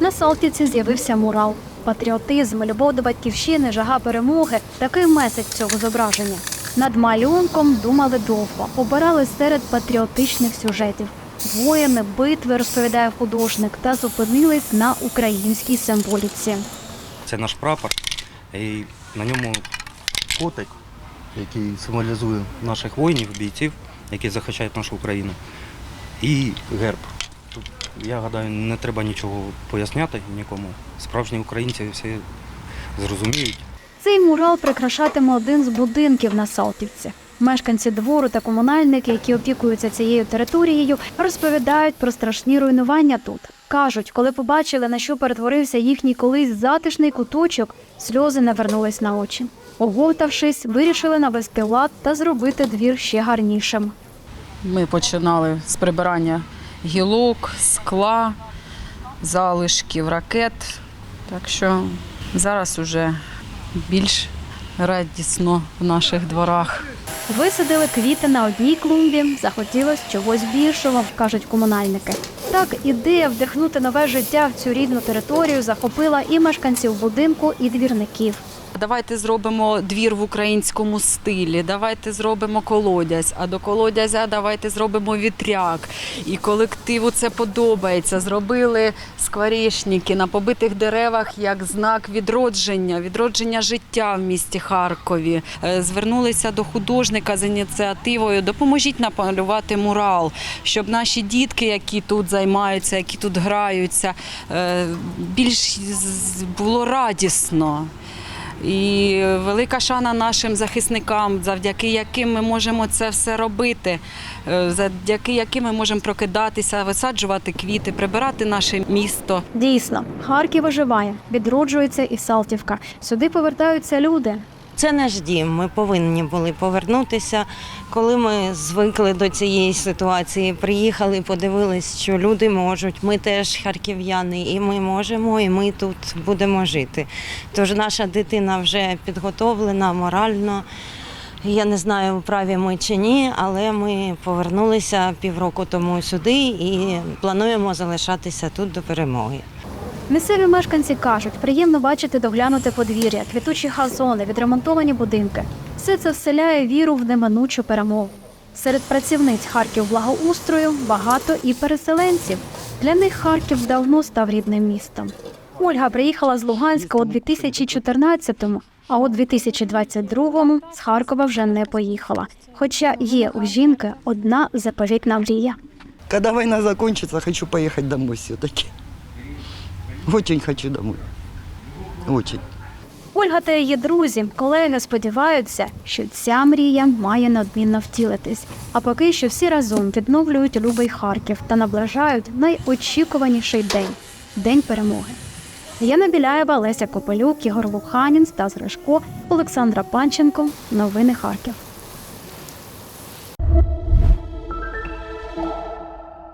На Салтівці з'явився мурал. Патріотизм, любов до батьківщини, жага перемоги такий меседж цього зображення. Над малюнком думали довго, обирали серед патріотичних сюжетів. Воїни, битви, розповідає художник, та зупинились на українській символіці. Це наш прапор, і на ньому котик, який символізує наших воїнів, бійців, які захищають нашу Україну, і герб. Я гадаю, не треба нічого поясняти нікому. Справжні українці всі зрозуміють. Цей мурал прикрашатиме один з будинків на Салтівці. Мешканці двору та комунальники, які опікуються цією територією, розповідають про страшні руйнування тут. Кажуть, коли побачили, на що перетворився їхній колись затишний куточок, сльози навернулись на очі. Оговтавшись, вирішили навести лад та зробити двір ще гарнішим. Ми починали з прибирання гілок, скла, залишків ракет. Так що зараз уже більш радісно в наших дворах. Висадили квіти на одній клумбі, захотілось чогось більшого, кажуть комунальники. Так, ідея вдихнути нове життя в цю рідну територію захопила і мешканців будинку, і двірників. Давайте зробимо двір в українському стилі, давайте зробимо колодязь, а до колодязя давайте зробимо вітряк. І колективу це подобається. Зробили скворечники на побитих деревах як знак відродження, відродження життя в місті Харкові. Е, Звернулися до художника з ініціативою Допоможіть намалювати мурал, щоб наші дітки, які тут займаються, які тут граються, е, більш було радісно. І велика шана нашим захисникам, завдяки яким ми можемо це все робити, е, завдяки яким ми можемо прокидатися, висаджувати квіти, прибирати наше місто. Дійсно, Харків оживає, відроджується і Салтівка. Сюди повертаються люди. Це наш дім. Ми повинні були повернутися. Коли ми звикли до цієї ситуації, приїхали, подивились, що люди можуть. Ми теж харків'яни, і ми можемо, і ми тут будемо жити. Тож наша дитина вже підготовлена морально. Я не знаю, праві ми чи ні, але ми повернулися півроку тому сюди і плануємо залишатися тут до перемоги. Місцеві мешканці кажуть, приємно бачити доглянуте подвір'я, квітучі газони, відремонтовані будинки. Все це вселяє віру в неминучу перемогу. Серед працівниць Харків благоустрою багато і переселенців. Для них Харків давно став рідним містом. Ольга приїхала з Луганська у 2014-му, а у 2022-му з Харкова вже не поїхала. Хоча є у жінки одна заповітна мрія. Когда война закончится, хочу поехать домой все-таки. Очень хочу домой. Очень. Ольга та її друзі, колеги сподіваються, що ця мрія має надмінно втілитись. А поки що всі разом відновлюють любий Харків та наближають найочікуваніший день день перемоги. Яна Біляєва, Леся Копелюк, Ігор Луханін, Стас Гришко, Олександра Панченко. Новини Харків.